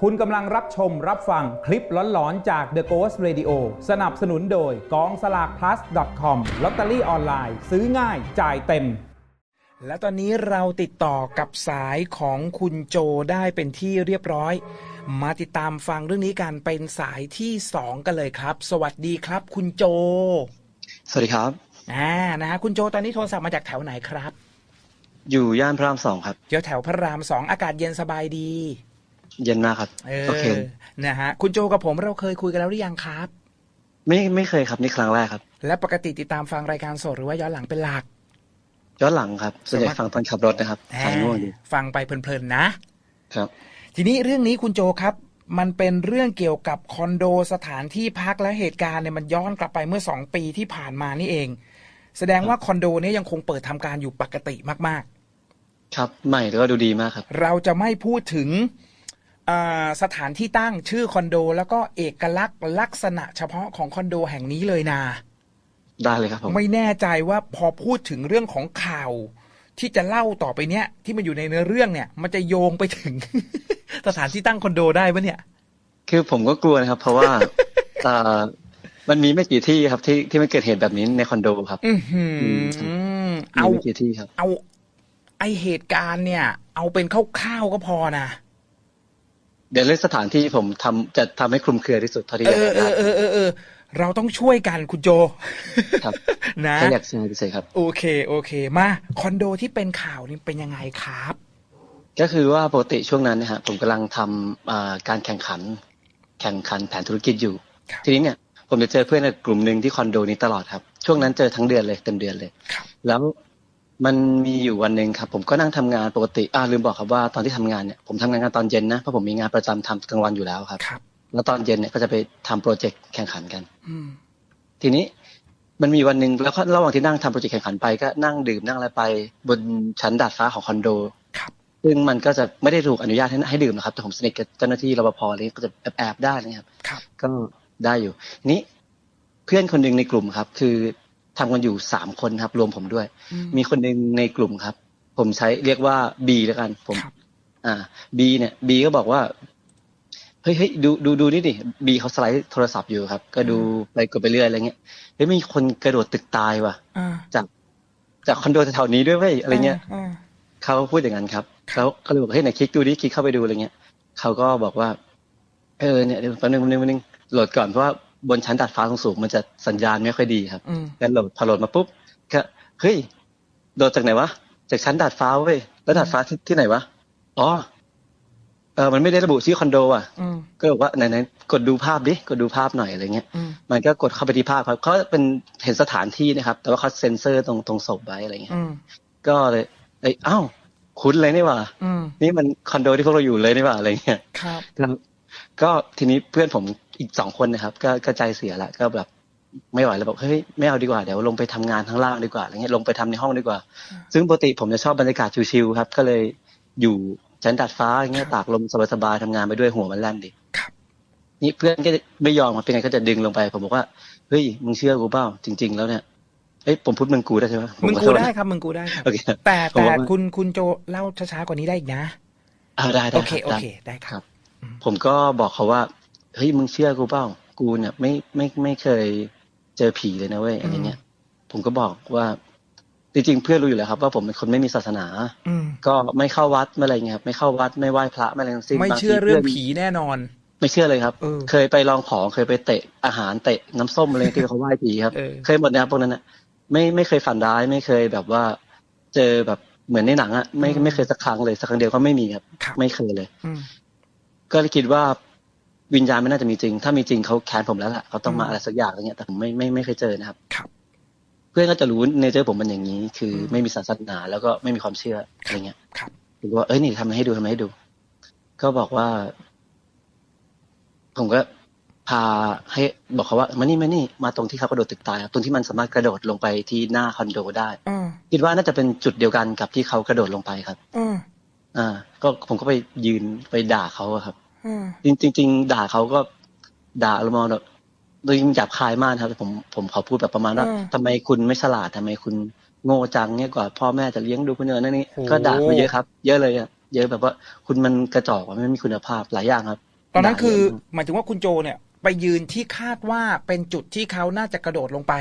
คุณกำลังรับชมรับฟังคลิปหลอนๆ จาก The Ghost Radio สนับสนุนโดยกองสลาก plus com ลอตเตอรี่ออนไลน์ซื้อง่ายจ่ายเต็ม และตอนนี้เราติดต่อกับสายของคุณโจได้เป็นที่เรียบร้อย มาติดตามฟังเรื่องนี้กันเป็นสายที่สองกันเลยครับ สวัสดีครับ คุณโจสวัสดีครับอ่านะฮะคุณโจตอนนี้โทรศัพท์มาจากแถวไหนครับ อยู่ย่านพระรามสองครับ เดี๋ยวแถวพระรามสองอากาศเย็นสบายดี เย็นมากครับเออโอเคนะฮะคุณโจกับผมเราเคยคุยกันแล้วหรือยังครับ ไม่ไม่เคยครับนี่ครั้งแรกครับ และปกติติดตามฟังรายการสดหรือว่าย้อนหลังเป็นหลักย้อนหลังครับส่วนใหญ่ส่วนมากฟังตอนขับรถนะครับหายง่วงดีฟังไปเพลินๆนะครับ ทีนี้เรื่องนี้คุณโจครับมันเป็นเรื่องเกี่ยวกับคอนโดสถานที่พักและเหตุการณ์เนี่ยมันย้อนกลับไปเมื่อสองปีที่ผ่านมานี่เอง แสดงว่าคอนโดเนี้ยังคงเปิดทำการอยู่ปกติมากครับใหม่แล้วก็ดูดีมากครับๆเราจะไม่พูดถึงอ่า สถานที่ตั้งชื่อคอนโด แล้วก็เอกลักษณ์ลักษณะเฉพาะของคอนโดแห่งนี้เลยนะได้เลยครับผมไม่แน่ใจว่าพอพูดถึงเรื่องของข่าว ที่จะเล่าต่อไปเนี้ยที่มันอยู่ในเนื้อเรื่องเนี่ย มันจะโยงไปถึง สถานที่ตั้งคอนโดได้ปะเนี่ย คือผมก็กลัวนะครับ เพราะว่าเอ่อมันมีไม่กี่ที่ครับ ที่ที่มันเกิดเหตุแบบนี้ในคอนโดครับ อือหือมมีเอาไม่กี่ที่ครับ เอา ไอเหตุการณ์เนี่ย เอาเป็นคร่าวๆก็พอนะ เดี๋ยวเรื่องสถานที่ผมทำจะทำให้คลุมเครือที่สุดเท่าที่เอจะอเอได้อเออเออเออเราต้องช่วยกันคุณโจ ครับนะแค่อยากแชร์เฉยๆครับ โอเค โอเค มาคอนโดที่เป็นข่าวนี่เป็นยังไงครับ ก็คือว่าปกติช่วงนั้นเนะฮะผมกำลังทำอ่าการแข่งขัน แข่งขันแผนธุรกิจอยู่ครับทีนี้เนี่ยผมจะเจอเพื่อนในกลุ่มหนึ่งที่คอนโดนี้ตลอดครับ ช่วงนั้นเจอทั้งเดือนเลยเต็มเดือนเลยครับแล้ว มันมีอยู่วันหนึ่งครับ ผมก็นั่งทำงานปกติอ่าลืมบอกครับว่าตอนที่ทำงานเนี่ยผมทำงานกันตอนเย็นนะเพราะผมมีงานประจำทำกลางวันอยู่แล้วครับครับ แล้วตอนเย็นเนี่ยก็จะไปทำโปรเจกต์แข่งขันกัน อืมทีนี้มันมีวันหนึ่งแล้วก็ระหว่างที่นั่งทำโปรเจกต์แข่งขันไปก็นั่งดื่มนั่งอะไรไป บนชั้นดาดฟ้าของคอนโดครับซึ่งมันก็จะไม่ได้ถูกอนุญาตให้ให้ดื่มนะครับแต่ผมสนิทกับเจ้าหน้าที่รปภอะไรก็จะแอบแอบๆได้นะครับครับ ก็ได้อยู่ทีนี้เพื่อนคนหนึ่งในกลุ่มครับ คือ ทำกันอยู่สามคนครับ รวมผมด้วยอืมีคนหนึ่งในกลุ่มครับ ผมใช้เรียกว่าบีแล้วกัน ผมครับอ่าบีเนี่ยบีก็บอกว่าเฮ้ยเฮ้ยดูดูดูนี่ดิบีเขาสไลด์โทรศัพท์อยู่ครับ ก็ดูไปกดไปเรื่อยอะไรเงี้ยเฮ้ยมีคนกระโดดตึกตายว่ะอ่าจากจากคอนโดแถวๆนี้ด้วยเว้ยอะไรเงี้ยอ่าเขาพูดอย่างนั้นครับเขาเขาเลยบอกเฮ้ยไหนคลิกดูดิคลิกเข้าไปดูอะไรเงี้ยเขาก็บอกว่า เออเนี่ยเดี๋ยวแป๊บนึงแป๊บนึงแป๊บนึงโหลดก่อนเพราะว่า บนชั้นดาดฟ้าสูงๆมันจะสัญญาณไม่ค่อยดีครับอืมกันโหลดพอโหลดมาปุ๊บก็เฮ้ยโดดจากไหนวะจากชั้นดาดฟ้าเว้ยแล้วดาดฟ้าที่ที่ไหนวะอ๋อเออมันไม่ได้ระบุชื่อคอนโดอะอืมก็บอกว่าไหนไหนกดดูภาพดิกดดูภาพหน่อยอะไรเงี้ยอืมมันก็กดเข้าไปที่ภาพครับเขาเป็นเห็นสถานที่นะครับ แต่ว่าเขาเซ็นเซอร์ตรงตรงศพไว้อะไรเงี้ยอืมก็เลยเอ้ยอ้าวคุ้นเลยนี่หว่าอืมนี่มันคอนโดที่พวกเราอยู่เลยนี่หว่าอะไรเงี้ยครับแล้วก็ทีนี้เพื่อนผม อีกสองคนนะครับ ก็ก็ใจเสียละก็แบบไม่ไหวแล้วบอกเฮ้ยไม่เอาดีกว่าเดี๋ยวลงไปทำงานข้างล่างดีกว่าอะไรเงี้ยลงไปทำในห้องดีกว่า ซึ่งปกติผมจะชอบบรรยากาศชิวๆครับ ก็เลยอยู่ชั้นดาดฟ้าอย่างเงี้ยตากลมสบายๆทำงานไปด้วยหัวมันแล่นดิครับนี่เพื่อนก็ไม่ยอมครับเป็นไงก็จะดึงลงไป ผมบอกว่าเฮ้ยมึงเชื่อกูเปล่าจริง ๆ แล้วเนี่ยเอ้ยผมพูดมึงกูได้ใช่ไหมผมึงขอกูโทษได้นะครับมึงกูได้ครับโอเคแต่ผมแต่ว่าคุณคุณโจเล่าช้าๆกว่านี้ได้อีกนะอ่าได้ได้โอเครับโอได้เคได้ครับ ผมก็บอกเขาว่า เฮ้ยมึงเชื่อกูเปล่ากูเนี่ยไม่ไม่ไม่เคยเจอผีเลยนะเว้ยอะไรเงี้ย ผมก็บอกว่าจริงๆเพื่อนรู้อยู่แล้วครับ ว่าผมเป็นคนไม่มีศาสนาอืมก็ไม่เข้าวัดไม่อะไรเงี้ยครับไม่เข้าวัดไม่ไหว้พระไม่อะไรทั้งสิ้นไม่บางทีเชื่อเรื่องพื่นผีแน่นอน ไม่เชื่อเลยครับเออเคยไปลองของเคยไปเตะอาหารเตะน้ำส้มอะไรที่เขาไหว้ผีครับเออเคยหมดนะครับพวกนั้นนะไม่ไม่เคยฝันร้ายไม่เคยแบบว่า เจอแบบเหมือนในหนังอะไม่ไม่เคยสักครั้งเลยสักครั้งเดียวก็ไม่มีครับครับไม่เคยเลยอืมก็เลยคิดว่า วิญญาณไม่น่าจะมีจริง ถ้ามีจริงเขาแค้นผมแล้วแหละเขาต้องมาอืมอะไรสักอย่างอะไรเงี้ย แต่ผมไม่ไม่ไม่เคยเจอนะครับ ครับ เพื่อนก็จะรู้เนเจอร์ผมเป็นอย่างนี้ คืออมไม่มีศาสนาแล้วก็ไม่มีความเชื่ออะไรเงี้ย ครับผมก็ว่าเอ้ยนี่ทำให้ดูทำให้ดู ก็บอกว่า ผมก็พาให้บอกเขาว่ามานี่มานี่มาตรงที่เขากระโดดตึกตายครับตรงที่มันสามารถกระโดดลงไปที่หน้าคอนโดได้อืมคิดว่าน่าจะเป็นจุดเดียวกันกับที่เขากระโดดลงไปครับอืมอ่า ก็ผมก็ไปยืนไปด่าเขาอะครับอืม จริงจริงๆด่าเขาก็ด่าเรามาแบบโดยหยาบคายมากนะครับแต่ผมผมขอพูดแบบประมาณว่าอืมทำไมคุณไม่ฉลาดทำไมคุณโง่จังเนี่ยกว่าพ่อแม่จะเลี้ยงดูคุณเนอนั่นนี่โอ้ก็ด่ามาเยอะครับ เยอะเลยอะเยอะแบบว่าคุณมันกระจอกอะไม่มีคุณภาพหลายอย่างครับ ตอนนั้นคือด่าเยะหมายถึงว่าคุณโจเนี่ย ไปยืนที่คาดว่าเป็นจุดที่เขาน่าจะกระโดดลงไป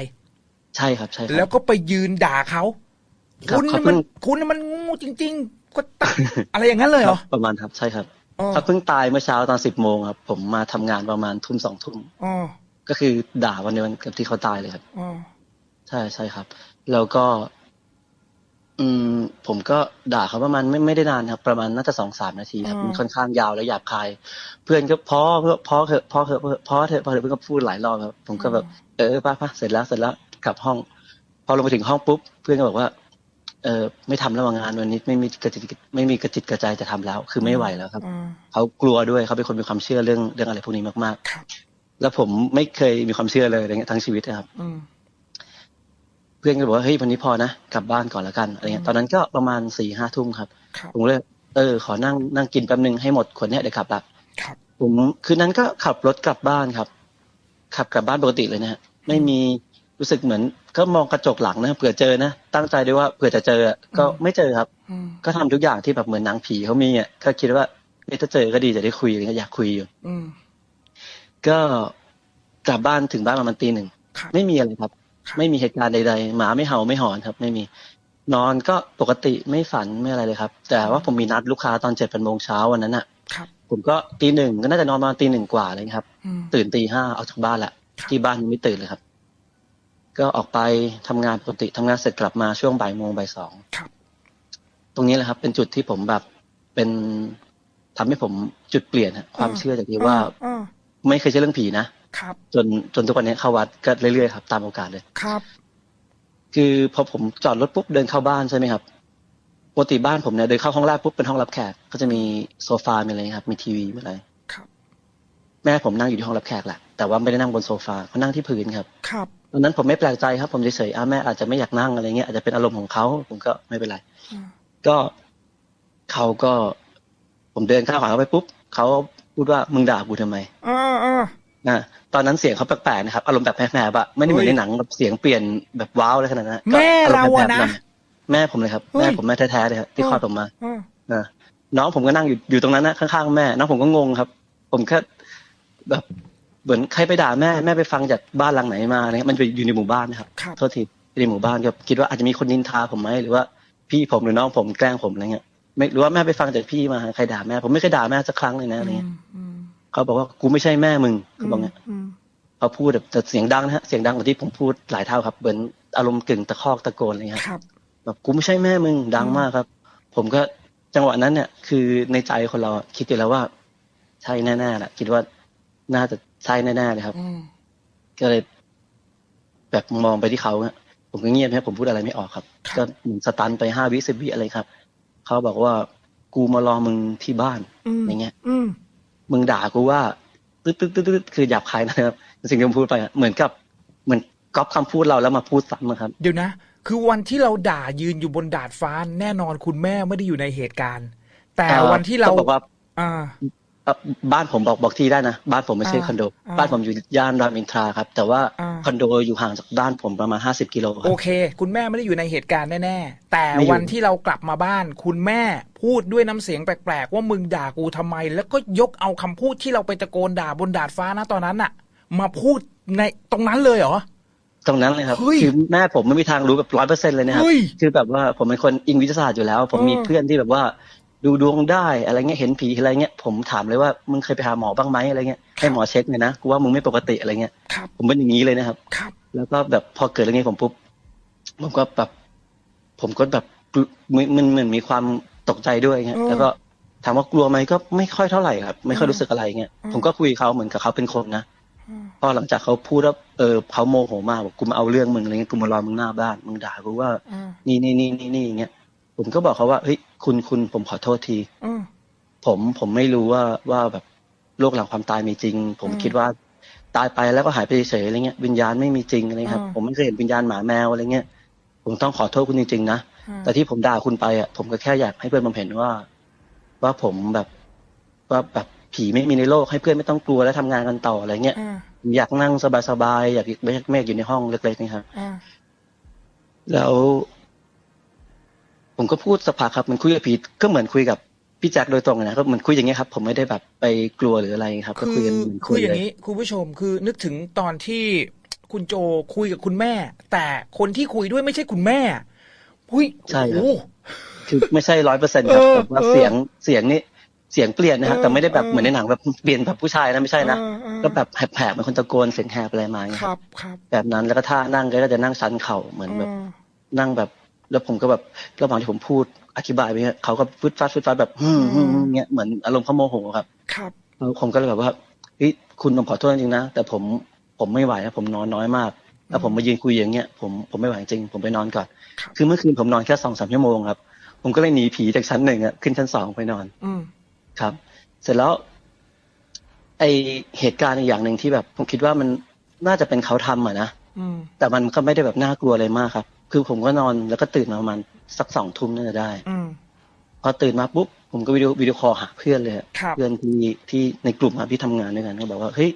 ใช่ครับใช่ครับแล้วก็ไปยืนด่าเขาครับคุณเขาน่ะเพิ่มันงคุณน่ะมันงูจริง ๆ ก็ตัดอะไรอย่างนั้นเลยเหรอครับประมาณครับใช่ครับ อ๋อเขาเพิ่งตายเมื่อเช้าตอนสิบโมงครับ ผมมาทำงานประมาณทุ่มสองทุ่มอ๋อก็คือด่าวันเดียวกันกับที่เขาตายเลยครับอ๋อใช่ใช่ครับ แล้วก็ อืม ผมก็ด่าเขาประมาณไม่ไม่ได้นานครับ ประมาณน่าจะสองสามนาทีครับอืมมันค่อนข้างยาวและหยาบคาย เพื่อนก็พอเพื่อพอเถอะพอเถอะพอเถอะพอเถอะเพื่อนก็พูดหลายรอบครับ ผมก็แบบเออป้าป้าเสร็จแล้วเสร็จแล้วกลับห้อง พอลงไปถึงห้องปุ๊บเพื่อนก็บอกว่า เออไม่ทำแล้วว่างานวันนี้ไม่มีกระจิตไม่มีกระจิตกระใจจะทำแล้ว คือไม่ไหวแล้วครับอืมเขากลัวด้วยเขาเป็นคนมีความเชื่อเรื่องเรื่องอะไรพวกนี้มากครับๆแล้วผมไม่เคยมีความเชื่อเลยอะไรเงี้ยทั้งชีวิตนะครับอืมเพื่อนก็บอกว่าเฮ้ยวันนี้พอนะกลับบ้านก่อนละกันอะไรเงี้ยตอนนั้นก็ประมาณสี่ห้าทุ่มครับครับผมเลยเออขอนั่งนั่งกินแป๊บนึงให้หมดขวดเนี้ยเดี๋ยวกลับละครับผมคืนนั้นก็ขับรถกลับบ้านครับ ขับกลับบ้านปกติเลยนะฮะไม่มี รู้สึกเหมือน ก็มองกระจกหลังนะเผื่อเจอนะตั้งใจด้วยว่าเผื่อจะเจออะก็ไม่เจอครับอืมก็ทำทุกอย่างที่แบบเหมือนหนังผีเขามีอะก็คิดว่าเฮ้ยถ้าเจอก็ดีจะได้คุยอะไรเงี้ยอยากคุยอยู่อืมก็กลับบ้านถึงบ้านประมาณตีหนึ่งครับไม่มีอะไรครับครับ ไม่มีเหตุการณ์ใดๆหมาไม่เห่าไม่หอนครับ ไม่มี นอนก็ปกติไม่ฝันไม่อะไรเลยครับ แต่ว่าผมมีนัดลูกค้าตอนเจ็ดโมงเช้าวันนั้นอะครับผมก็ตีหนึ่งก็น่าจะนอนประมาณตีหนึ่งกว่าอะไรเลยครับอืมตื่นตีห้าออกจากบ้านละครับที่บ้านยังไม่ตื่นเลยครับ ก็ออกไปทำงานปกติทำงานเสร็จกลับมาช่วงบ่ายโมงบ่ายสองครับตรงนี้แหละครับ เป็นจุดที่ผมแบบเป็นทำให้ผมจุดเปลี่ยนฮะความเชื่อจากที่ว่าอ่าไม่เคยเชื่อเรื่องผีนะครับจนจนทุกวันนี้เข้าวัดก็เรื่อยๆครับตามโอกาสเลยครับ คือพอผมจอดรถปุ๊บเดินเข้าบ้านใช่ไหมครับปกติบ้านผมเนี่ยเดินเข้าห้องแรกปุ๊บเป็นห้องรับแขกก็จะมีโซฟามีอะไรครับ มีทีวีมีอะไรครับ แม่ผมนั่งอยู่ที่ห้องรับแขกแหละแต่ว่าไม่ได้นั่งบนโซฟาเขานั่งที่พื้นครับ ครับ ตอนนั้นผมไม่แปลกใจครับ ผมเฉยๆอะแม่อาจจะไม่อยากนั่งอะไรเงี้ยอาจจะเป็นอารมณ์ของเขาผมก็ไม่เป็นไรอืมก็เขาก็ ผมเดินเข้าหาเขาไปปุ๊บเขาพูดว่ามึงด่ากูทำไมอ่าอ่านะตอนนั้นเสียงเขาแปลกๆนะครับอารมณ์แบบแผลบๆอะไม่ได้เหมือนเฮ้ในยหนังแบบเสียงเปลี่ยนแบบว้าวเลยขนาดนั้นก็แม่เรามณ์อะแบบนะหอยแม่ผมเลยครับเฮ้ยแม่ผมแม่แท้ๆเลยครับที่คลอดผมมาอ่านะน้องผมก็นั่งอยู่อยู่ตรงนั้นนะข้างๆแม่ น้องผมก็งงครับ ผมแค่แบบ เหมือนใครไปด่าแม่แม่ไปฟังจากบ้านหลังไหนมาอะไรเงี้ยมันอยู่ในหมู่บ้านนะครับครับโทษทีในหมู่บ้านก็คิดว่าอาจจะมีคนนินทาผมไหมหรือว่าพี่ผมหรือน้องผมแกล้งผมอะไรเงี้ยไม่หรือว่าแม่ไปฟังจากพี่มาใครด่าแม่ผมไม่เคยด่าแม่สักครั้งเลยนะอะไรเงี้ยอืมเขาบอกว่ากูไม่ใช่แม่มึงเขาบอกเงี้ยอืมเขาพูดแบบแต่เสียงดังนะฮะเสียงดังกว่าที่ผมพูดหลายเท่าครับเหมือนอารมณ์กึ่งตะคอกตะโกนอะไรเงี้ยครับแบบกูไม่ใช่แม่มึงดังมากครับ ผมก็จังหวะนั้นเนี่ย คือในใจคนเราอะคิดอยู่แล้วว่า ใช่แน่ๆแหละคิดว่าน่าจะ ใช่แน่ๆเลยครับอืมก็เลย แบบมองไปที่เขาอะผมก็เงียบนะผมพูดอะไรไม่ออกครับครับก็เหมือนสตันไปห้าวิสิบวิอะไรครับ เขาบอกว่ากูมารอมึงที่บ้านอืมอย่างเงี้ยอืมมึงด่ากูว่าตึ๊ดตึ๊ดตึ๊ดตึ๊ดคือหยาบคายนะครับ สิ่งที่ผมพูดไปอะเหมือนกับเหมือนก๊อปคำพูดเราแล้วมาพูดซ้ำอะครับ เดี๋ยวนะ คือวันที่เราด่ายืนอยู่บนดาดฟ้าแน่นอนคุณแม่ไม่ได้อยู่ในเหตุการณ์ แต่เอ่อวันที่เราต้องบอกว่า อ่าเอ่อ บ้านผมบอกบอกที่ได้นะ บ้านผมไม่ใช่อ่าคอนโดอ่าบ้านผมอยู่ย่านรามอินทราครับ แต่ว่าอ่าคอนโดอยู่ห่างจากบ้านผมประมาณห้าสิบกิโลคโอรับเค คุณแม่ไม่ได้อยู่ในเหตุการณ์แน่ๆ แต่ไม่อยู่วันที่เรากลับมาบ้าน คุณแม่พูดด้วยน้ำเสียงแปลกๆ ว่ามึงด่ากูทำไม แล้วก็ยกเอาคำพูดที่เราไปตะโกนด่าบนดาดฟ้านะตอนนั้นน่ะมาพูดในตรงนั้นเลยเหรอตรงนั้นเลยครับเฮ้ยคือแม่ผมไม่มีทางรู้แบบร้อยเปอร์เซ็นต์เลยนะครับเฮ้ยคือแบบว่าผมเป็นคนอิงวิทยาศาสตร์อยู่แล้ว ผมมีเออเพื่อนที่แบบว่า ดูดวงได้อะไรเงี้ยเห็นผีอะไรเงี้ยผมถามเลยว่ามึงเคยไปหาหมอบ้างไหมอะไรเงี้ยให้หมอเช็คเลยนะกูว่ามึงไม่ปกติอะไรเงี้ยครับผมเป็นอย่างนี้เลยนะครับครับแล้วก็แบบพอเกิดเรื่องนี้ผมปุ๊บผมก็แบบผมก็แบบมันมันเหมือนมีความตกใจด้วยเงี้ยอืมแล้วก็ถามว่ากลัวไหมก็ไม่ค่อยเท่าไหร่ครับ ไม่ค่อยอืมรู้สึกอะไรเงี้ยอืมผมก็คุยกับเขาเหมือนกับเขาเป็นคนนะอืมพอหลังจากเขาพูดแล้วเออเขาโมโหมากบอกกูมาเอาเรื่องมึงอะไรเงี้ยกูมารอมึงหน้าบ้านมึงด่ากูว่าอืมนี่นี่นี่นี่นี่อย่างเงี้ย ผมก็บอกเขาว่าเฮ้ยคุณคุณผมขอโทษทีอืมผมผมไม่รู้ว่าว่าแบบโลกหลังความตายมีจริง ผมอืมคิดว่าตายไปแล้วก็หายไปเฉยๆอะไรเงี้ยวิญญาณไม่มีจริงอะไรครับอืมผมไม่เคยเห็นวิญญาณหมาแมวอะไรเงี้ยผมต้องขอโทษคุณจริงๆนะอืมแต่ที่ผมด่าคุณไปอะผมก็แค่อยากให้เพื่อนผมเห็นว่า ว่าผมแบบว่าแบบผีไม่มีในโลกให้เพื่อนไม่ต้องกลัวและทำงานกันต่ออะไรเงี้ยอืมอยากนั่งสบายๆอยากไม่ไม่อยากอยู่ในห้องเล็กๆนี่ครับอืมแล้ว ผมก็พูดสักพักครับมันคุยกับผีก็เหมือนคุยกับพี่แจ็คโดยตรงเลยนะก็เหมือนคุยอย่างเงี้ยครับ ผมไม่ได้แบบไปกลัวหรืออะไรครับ ก็คืคุยอกันเหมือนคืคุอยอย่าเลงยนี้คุณผู้ชมคือนึกถึงตอนที่คุณโจคุยกับคุณแม่ แต่คนที่คุยด้วยไม่ใช่คุณแม่อุ้ยใช่ครับโอ้โหคือไม่ใช่ร้อยเปอร์เซ็นต์ครับเออแต่ว่าเออเสียงเสียงนี่เสียงเปลี่ยนนะครับเออแต่ไม่ได้แบบเออเหมือนในหนังแบบเปลี่ยนแบบผู้ชายนะไม่ใช่นะเออเออก็แบบแหบๆเป็นคนตะโกนเสียงแหบอะไรมาอย่างเงี้ยคครับรับครับ แบบนั้นแล้วก็ท่านั่งก็จะนั่งชันเข่าเหมือนแบบเออนั่งแบบ แล้วผมก็แบบระหว่างที่ผมพูดอธิบายไปเนี่ยเขาก็ฟึดฟัดฟึดฟัดแบบฮึ่มฮึ่มฮึ่มเงี้ยเหมือนอารมณ์เขาโมโหครับ ครับแล้วผมก็เลยแบบว่าเฮ้ยคุณผมขอโทษจริงๆนะแต่ผมผมไม่ไหวนะผมนอนน้อยมาก แล้วผมมายืนคุยอย่างเงี้ยผมผมไม่ไหวจริง ผมไปนอนก่อนครับคือเมื่อคืนผมนอนแค่สองสามชั่วโมงครับ ผมก็เลยหนีผีจากชั้นหนึ่งอะขึ้นชั้นสองไปนอน อืมครับ เสร็จแล้ว ไอเหตุการณ์อีกอย่างหนึ่งที่แบบ ผมคิดว่ามันน่าจะเป็นเขาทำอะนะอืมแต่มันก็ไม่ได้แบบน่ากลัวอะไรมากครับ คือผมก็นอนแล้วก็ตื่นมาประมาณสักสองทุ่มน่าจะได้อืมพอตื่นมาปุ๊บผมก็วิดีโอวิดีโอคอลหาเพื่อนเลยอะครับเพื่อนที่ที่ในกลุ่มอะที่ทำงานด้วยกันก็บอกว่าเฮ้ย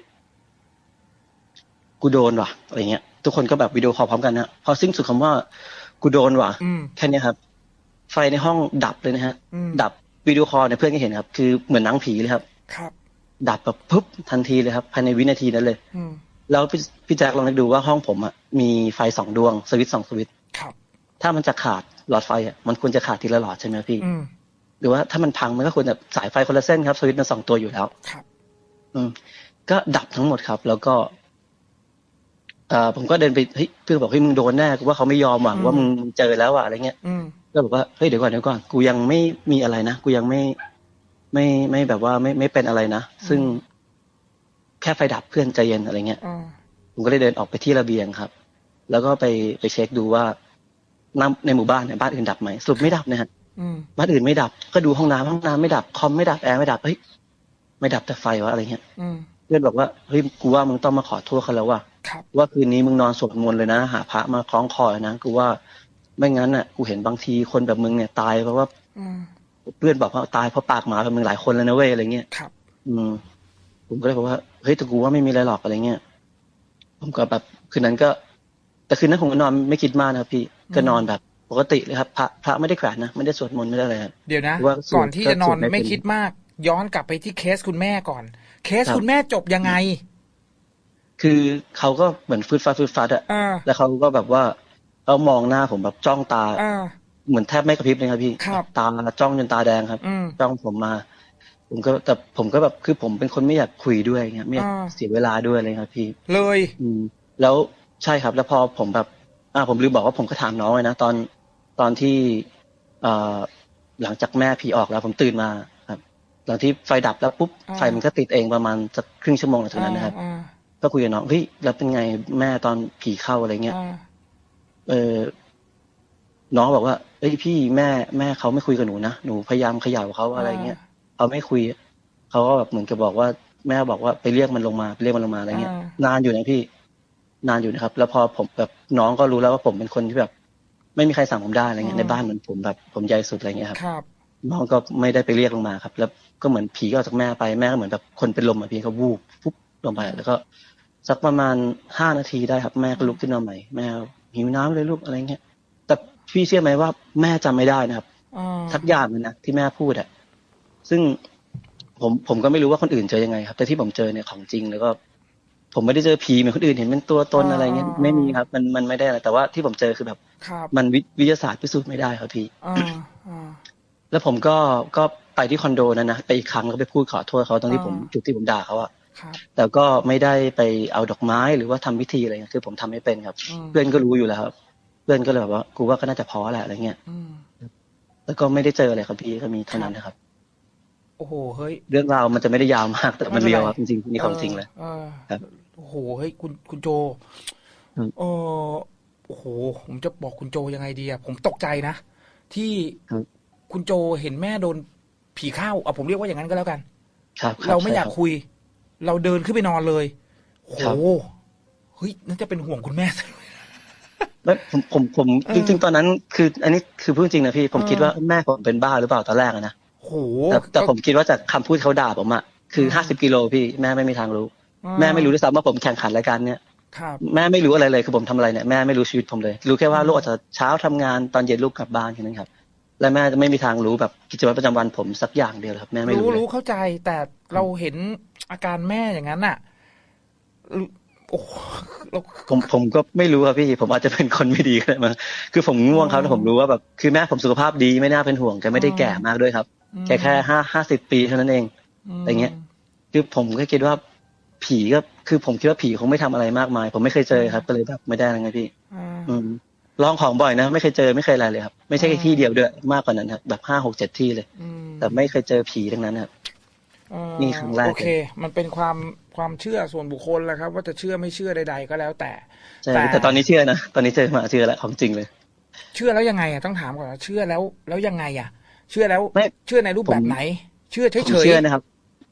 กูโดนว่ะอะไรเงี้ย ทุกคนก็แบบวิดีโอคอลพร้อมกันนะพอสิ้นสุดคำว่ากูโดนว่ะอืมแค่เนี้ยครับ ไฟในห้องดับเลยนะฮะอืมดับวิดีโอคอลเนี่ยเพื่อนก็เห็นครับ คือเหมือนหนังผีเลยครับ ครับ ดับแบบปุ๊บทันทีเลยครับภายในวินาทีนั้นเลยอืมแล้วพี่พี่แจ็คลองนึกดูว่าห้องผมอะมีไฟสองดวงสวิตช์สองสวิตช์ ครับ ถ้ามันจะขาดหลอดไฟอะมันควรจะขาดทีละหลอดใช่ไหมพี่อืมหรือว่าถ้ามันพังมันก็ควรจะสายไฟคนละเส้นครับสวิตช์มันสองตัวอยู่แล้วครับ อืม ก็ดับทั้งหมดครับ แล้วก็เอ่อผมก็เดินไปเฮ้ยเพื่อนบอกเฮ้ยมึงโดนแน่กูว่าเขาไม่ยอมว่ะอืมว่ามึงเจอแล้วว่ะอะไรเงี้ยอืมก็บอกว่าเฮ้ยเดี๋ยวก่อนเดี๋ยวก่อนกูยังไม่มีอะไรนะกูยังไม่ไม่ไม่แบบว่าไม่ไม่เป็นอะไรนะซึ่งแค่ไฟดับเพื่อนใจเย็นอะไรเงี้ยอ่าผมก็เลยเดินออกไปที่ระเบียงครับ แล้วก็ไปไปเช็คดูว่า น้ำในหมู่บ้านเนี่ยบ้านอื่นดับไหมสรุปไม่ดับนะฮะอืมบ้านอื่นไม่ดับ ก็ดูห้องน้ำห้องน้ำไม่ดับคอมไม่ดับแอร์ไม่ดับเฮ้ยไม่ดับแต่ไฟวะอะไรเงี้ยอืมเพื่อนบอกว่าเฮ้ยกูว่ามึงต้องมาขอโทษเขาแล้วว่ะครับว่าคืนนี้มึงนอนสวดมนต์เลยนะ หาพระมาคล้องคอเลยนะกูว่าไม่งั้นน่ะกูเห็นบางทีคนแบบมึงเนี่ยตายเพราะว่าอืมเพื่อนบอกว่าตายเพราะปากหมาแบบมึงหลายคนแล้วนะเว้ยอะไรเงี้ยครับอืมผมก็เลยบอกว่าเฮ้ยแต่กูว่าไม่มีอะไรหรอกอะไรเงี้ยผมก็แบบคืนนั้นก็ แต่คืนนั้นผมก็นอนไม่คิดมากนะครับพี่ ก็นอนแบบปกติเลยครับพระพระไม่ได้แขวนนะไม่ได้สวดมนต์ไม่ได้อะไรครับเดี๋ยวนะว่าสวดก่อนที่จะนอนก็สวดไม่ไม่เป็นคิดมาก ย้อนกลับไปที่เคสคุณแม่ก่อน เคสครับคุณแม่จบยังไง คือเขาก็เหมือนฟืดฟัดฟืดฟัดอะอ่าแล้วเขาก็แบบว่าเขามองหน้าผมแบบจ้องตาอ่าเหมือนแทบไม่กระพริบเลยครับพี่ครับตาจ้องจนตาแดงครับอืมจ้องผมมา ผมก็แต่ผมก็แบบคือผมเป็นคนไม่อยากคุยด้วยเงี้ยไม่อยากอ่าเสียเวลาด้วยอะไรครับพี่ เลย อืมแล้วใช่ครับ แล้วพอผมแบบ อ่าผมลืมบอกว่าผมก็ถามน้องเลยนะตอนตอนที่เอ่อหลังจากแม่ผีออกแล้วผมตื่นมาครับหลังที่ไฟดับแล้วปุ๊บไฟมันก็ติดเองประมาณสักครึ่งชั่วโมงหลังจากนั้นนะครับอ่าก็คุยกับน้องเฮ้ยแล้วเป็นไงแม่ตอนผีเข้าอะไรเงี้ยอ่าเออน้องบอกว่าเอ้ยพี่แม่แม่เขาไม่คุยกับหนูนะหนูพยายามเขย่าเขาอะไรเงี้ยเขาไม่คุยเขาก็แบบเหมือนกับบอกว่า แม่บอกว่าไปเรียกมันลงมาไปเรียกมันลงมาอะไรเงี้ยนานอยู่นะพี่ นานอยู่นะครับ แล้วพอผมแบบน้องก็รู้แล้วว่าผมเป็นคนที่แบบ ไม่มีใครสั่งผมได้อะไรเงี้ยในบ้านเหมือนผมแบบผมใหญ่สุดอะไรเงี้ยครับครับน้องก็ไม่ได้ไปเรียกลงมาครับ แล้วก็เหมือนผีก็ออกจากแม่ไปแม่ก็เหมือนแบบคนเป็นลมอะพี่ก็วูบปุ๊บลงไปแล้วก็ สักประมาณห้านาทีได้ครับ แม่ก็ลุกขึ้นมาใหม่แม่หิวน้ำเลยลูกอะไรเงี้ยแต่พี่เชื่อไหมว่าแม่จำไม่ได้นะครับอ่าสักอย่างเลยนะที่แม่พูดอะซึ่งผมผมก็ไม่รู้ว่าคนอื่นเจอยังไงครับ แต่ที่ผมเจอเนี่ยของจริงแล้วก็ ผมไม่ได้เจอผีเหมือนคนอื่นเห็นเป็นตัวตนอะไรเงี้ยไม่มีครับ มันมันไม่ได้อะไรแต่ว่าที่ผมเจอคือแบบครับมันวิวิทยาศาสตร์พิสูจน์ไม่ได้ครับพี่อ่าอ่าแล้วผมก็ก็ไปที่คอนโดนั้นนะไปอีกครั้งแล้วก็ไปพูดขอโทษเขาตอนที่อ่าผมจุดที่ผมด่าเขาอะครับแต่ก็ไม่ได้ไปเอาดอกไม้หรือว่าทำพิธีอะไรเงี้ยคือผมทำไม่เป็นครับอืมเพื่อนก็รู้อยู่แล้วครับ เพื่อนก็เลยแบบว่ากูว่าก็น่าจะพอแหละอะไรเงี้ยอืมแล้วก็ไม่ได้เจออะไรครับพี่ก็มีเท่านั้นนะครับโอ้โหเฮ้ย เรื่องราวมันจะไม่ได้ยาวมากแต่มันไม่เป็นไรเรียวครับจริงๆนี่ของจริงเลยออครับ โอ้โหเฮ้ยคุณคุณโจอืมเออโอ้โห ผมจะบอกคุณโจยังไงดีอะผมตกใจนะ ที่ครับคุณโจเห็นแม่โดนผีเข้าเอาผมเรียกว่าอย่างนั้นก็แล้วกันครับคบเราไม่อยากใช่ครับคุย เราเดินขึ้นไปนอนเลยโอ้ครับโหเฮ้ยน่าจะเป็นห่วงคุณแม่ซะด้วยไม่ผมผมผมเออจริง ๆ ตอนนั้น คือ อันนี้คือพูดจริงนะพี่ ผมเออคิดว่าแม่ผมเป็นบ้าหรือเปล่าตอนแรกอะนะโอ้โหแต่แต่ก็ผมคิดว่าจากคำพูดเขาด่าผมอะคือเออห้าสิบกิโลพี่แม่ไม่มีทางรู้อ่า แม่ไม่รู้ด้วยซ้ำว่าผมแข่งขันรายการเนี้ยครับแม่ไม่รู้อะไรเลยคือผมทำอะไรเนี่ยแม่ไม่รู้ชีวิตผมเลย รู้แค่ว่าลูกอาจจะเช้าทำงานตอนเย็นลูกกลับบ้านแค่นั้นครับและแม่จะไม่มีทางรู้แบบกิจวัตรประจำวันผมสักอย่างเดียวเลยครับ แม่ไม่รู้รู้เลยรู้เข้าใจแต่เราเห็นอาการแม่อย่างนั้นน่ะโอ้โหเราผมผมก็ไม่รู้ครับพี่ผมอาจจะเป็นคนไม่ดีก็ได้มั้งคือผมง่วงครับอ๋อแล้วผมรู้ว่าแบบคือแม่ผมสุขภาพดีไม่น่าเป็นห่วงแกไม่ได้อ๋อแก่มากด้วยครับแกแค่ห้าห้าสิบปีเท่านั้นเองมอะไรเงี้ยคือผมก็คิดว่า ผีก็คือผมคิดว่าผีคงไม่ทำอะไรมากมาย ผมไม่เคยเจอครับ ก็เลยแบบไม่ได้นะไงพี่อ่าอืมลองของบ่อยนะ ไม่เคยเจอไม่เคยอะไรเลยครับ ไม่ใช่แค่อ่าที่เดียวด้วยมากกว่านั้นครับแบบห้าหกเจ็ดที่เลยอืมแต่ไม่เคยเจอผีทั้งนั้นครับเอ่อนี่ครั้งแรกโอเค มันเป็นความความเชื่อส่วนบุคคลแหละครับ ว่าจะเชื่อไม่เชื่อใด ๆ ก็แล้วแต่ใช่แต่ตอนนี้เชื่อนะตอนนี้เจอมาเชื่อแล้วของจริงเลย เชื่อแล้วยังไงอะต้องถามก่อนว่าเชื่อแล้วแล้วยังไงอะ เชื่อแล้วไม่เชื่อในรูปแบบผมไหน เชื่อผมเฉยๆเชื่อนะครับ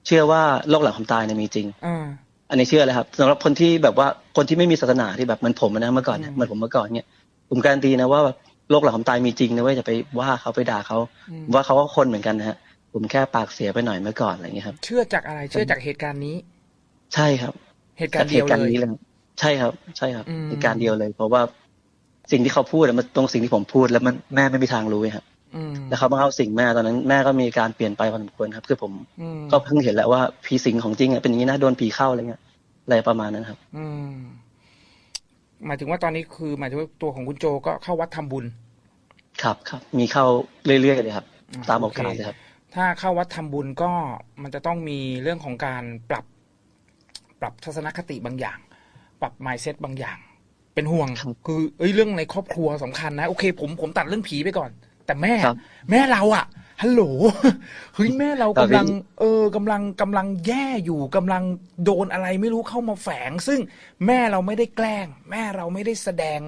เชื่อว่าโลกหลังความตายเนี่ยมีจริงอ่าอันนี้เชื่อเลยครับสำหรับคนที่แบบว่าคนที่ไม่มีศาสนาที่แบบเหมือนผมนะเมื่อก่อนเนี่ยอืมเหมือนผมเมื่อก่อนเนี่ยผมการันตีนะว่าแบบโลกหลังความตายมีจริงนะเว้ยจะไปว่าเขาไปด่าเขาอืมว่าเขาก็คนเหมือนกันนะฮะผมแค่ปากเสียไปหน่อยเมื่อก่อนอะไรเงี้ยครับ เชื่อจากอะไรเชื่อจากเหตุการณ์นี้ ใช่ครับ เหตุการณ์เดียวจากเลหตุยนี้เลยใช่ครับ ใช่ครับอืมเหตุการณ์เดียวเลย เพราะว่าสิ่งที่เขาพูดอะมันตรงสิ่งที่ผมพูดแล้วมันแม่ไม่มีทางรู้ไงครับ อืมแล้วเขามาเข้าสิ่งแม่ตอนนั้นแม่ก็มีการเปลี่ยนไปพอสมควรครับ คือผมอืมก็เพิ่งเห็นแล้วว่าผีสิงของจริงอะเป็นอย่างนี้นะโดนผีเข้าอะไรเงี้ยอะไรประมาณนั้นครับ อืมหมายถึงว่าตอนนี้คือหมายถึงว่าตัวของคุณโจก็เข้าวัดทำบุญ ครับครับ มีเข้าเรื่อยๆเลยครับอ่าตามโอโอเคกาสเลยครับ ถ้าเข้าวัดทำบุญก็มันจะต้องมีเรื่องของการปรับ ปรับทัศนคติบางอย่าง ปรับ mindset บางอย่าง เป็นห่วงครับคือเอ้ยเรื่องในครอบครัวสำคัญนะ โอเค ผมผมตัดเรื่องผีไปก่อน แต่แม่ครับแม่เราอะฮัลโหลเฮ้ยแม่เราครักำบลัง เออกำลังกำลังแย่อยู่กำลังโดนอะไรไม่รู้เข้ามาแฝง ซึ่งแม่เราไม่ได้แกล้ง แม่เราไม่ได้แสดง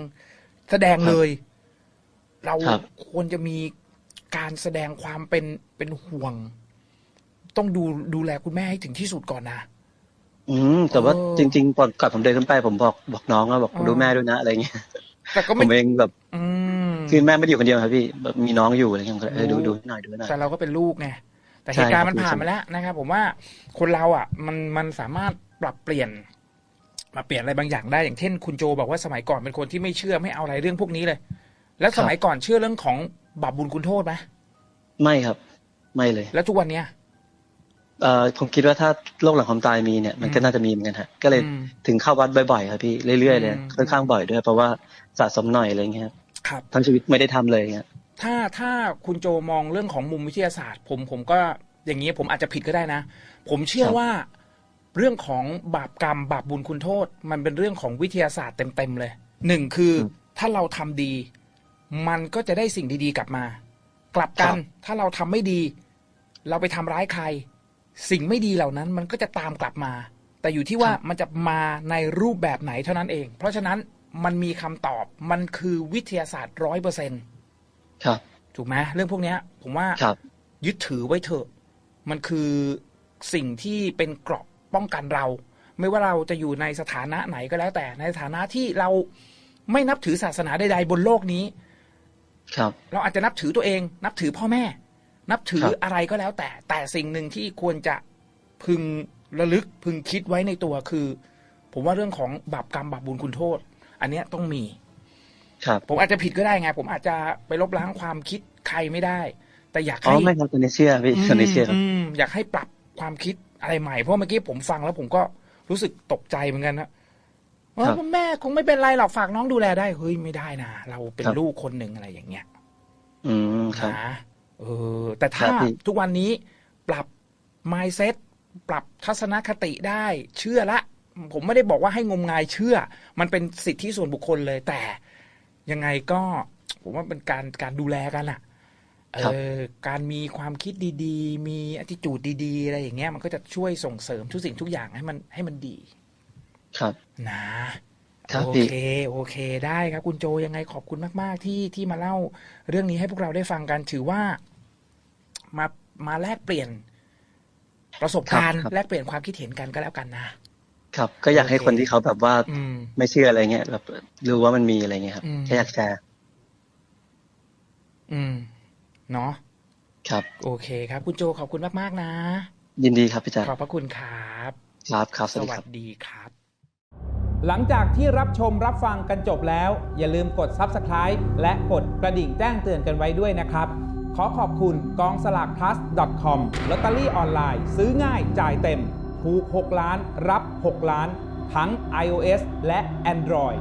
แสดงเลย เราครับควรจะมีการแสดงความเป็นเป็นห่วง ต้องดูดูแลคุณแม่ให้ถึงที่สุดก่อนนะอืมแต่ว่าเออจริงๆก่อนก่อนผมเดินขึ้นไปผมบอกบอกน้องว่าบอกเออดูแม่ด้วยนะอะไรเงี้ยแต่ก็ผไม่มเองแบบ อืม คือแม่ไม่ได้อยู่คนเดียวครับพี่แบบมีน้องอยู่อะไรเงี้ยผมก็เออดูโอ้ดูหน่อยดูหน่อยแต่เราก็เป็นลูกไงแต่ใช่เหตุการณ์ครับมันผ่านใช่มาแล้วนะครับผมว่าคนเราอะ มันมันสามารถปรับเปลี่ยนมาเปลี่ยนอะไรบางอย่างได้อย่างเช่น คุณโจบอกว่าสมัยก่อนเป็นคนที่ไม่เชื่อไม่เอาอะไรเรื่องพวกนี้เลย แล้วสมัยก่อนเชื่อเรื่องของบาปบุญคุณโทษไหมไม่ครับ ไม่เลย แล้วทุกวันเนี้ยเอ่อผมคิดว่าถ้าโลกหลังความตายมีเนี่ยมันก็อืมน่าจะมีเหมือนกันฮะก็เลยอืมถึงเข้าวัดบ่อยๆครับพี่เรื่อยๆเลยอืมค่อนข้างบ่อยด้วยเพราะว่าสะสมหน่อยอะไรเงี้ย ครับครับทั้งชีวิตไม่ได้ทำเลยเงี้ยถ้าถ้าคุณโจมองเรื่องของมุมวิทยาศาสตร์ ผมผมก็อย่างนี้ผมอาจจะผิดก็ได้นะ ผมเชื่อครับว่าเรื่องของบาปกรรม บาปบุญคุณโทษ มันเป็นเรื่องของวิทยาศาสตร์เต็มๆเลยหนึ่งคืออถ้าเราทำดี มันก็จะได้สิ่งดีๆกลับมา กลับกันถ้าเราทำไม่ดี เราไปทำร้ายใคร สิ่งไม่ดีเหล่านั้นมันก็จะตามกลับมา แต่อยู่ที่ว่ามันจะมาในรูปแบบไหนเท่านั้นเอง เพราะฉะนั้น มันมีคำตอบมันคือวิทยาศาสตร์ร้อยเปอร์เซ็นต์ครับถูกไหมเรื่องพวกเนี้ย ผมว่าครับ ยึดถือไว้เถอะ มันคือสิ่งที่เป็นเกราะป้องกันเรา ไม่ว่าเราจะอยู่ในสถานะไหนก็แล้ว แต่ในฐานะที่เราไม่นับถือศาสนาใดๆบนโลกนี้ ครับ เราอาจจะนับถือตัวเอง นับถือพ่อแม่ นับถือครับอะไรก็แล้วแต่ แต่สิ่งหนึ่งที่ควรจะพึงระลึกพึงคิดไว้ในตัวคือ ผมว่าเรื่องของบาปกรรมบาปบุญคุณโทษ อันเนี้ยต้องมี ครับ ผมอาจจะผิดก็ได้ไง ผมอาจจะไปลบล้างความคิดใครไม่ได้ แต่อยากอ๋อให้ไม่ครับตอนนี้เชื่อพี่ตอนนี้เชื่อครับมอยากให้ปรับความคิดอะไรใหม่ เพราะเมื่อกี้ผมฟังแล้วผมก็รู้สึกตกใจเหมือนกันนะว่าครับแม่คงไม่เป็นไรหรอกฝากน้องดูแลได้เฮ้ยไม่ได้นะเราเป็นครับลูกคนหนึ่งอะไรอย่างเงี้ย อืมครับนะเออ แต่ถ้าครับพี่ทุกวันนี้ปรับ mindset ปรับทัศนคติได้ เชื่อละ ผมไม่ได้บอกว่าให้งมงายเชื่อ มันเป็นสิทธิส่วนบุคคลเลย แต่ยังไงก็ ผมว่าเป็นการการดูแลกันอะเอครับอการมีความคิดดีๆ มีอ t ติจูดดีๆ อะไรอย่างเงี้ย มันก็จะช่วยส่งเสริมทุกสิ่งทุกอย่างให้มันให้มันดี ครับ นะครับโอพี่เค โอเค ได้ครับ คุณโจยังไงขอบคุณมาก ๆ ที่ที่มาเล่าเรื่องนี้ให้พวกเราได้ฟังกันถือว่ามามาแลกเปลี่ยน ประสบการณ์ครับแลกเปลี่ยนความคิดเห็นกันก็แล้วกันนะ ครับก็อยากให้คนที่เขาแบบว่าไม่เชื่ออะไรเงี้ยแบบรู้ว่ามันมีอะไรเงี้ยครับแค่อยากแชร์อืม เนาะครับ โอเคครับ คุณโจขอบคุณมากมากนะ ยินดีครับพี่จ๋าขอบพระคุณครับครับครับสวัสดีครับ หลังจากที่รับชมรับฟังกันจบแล้ว อย่าลืมกด Subscribe และกดกระดิ่งแจ้งเตือนกันไว้ด้วยนะครับ ขอขอบคุณกองสลาก plus com ลอตเตอรี่ออนไลน์ ซื้อง่ายจ่ายเต็ม ถูก 6 ล้าน รับ 6 ล้าน ทั้ง iOS และ Android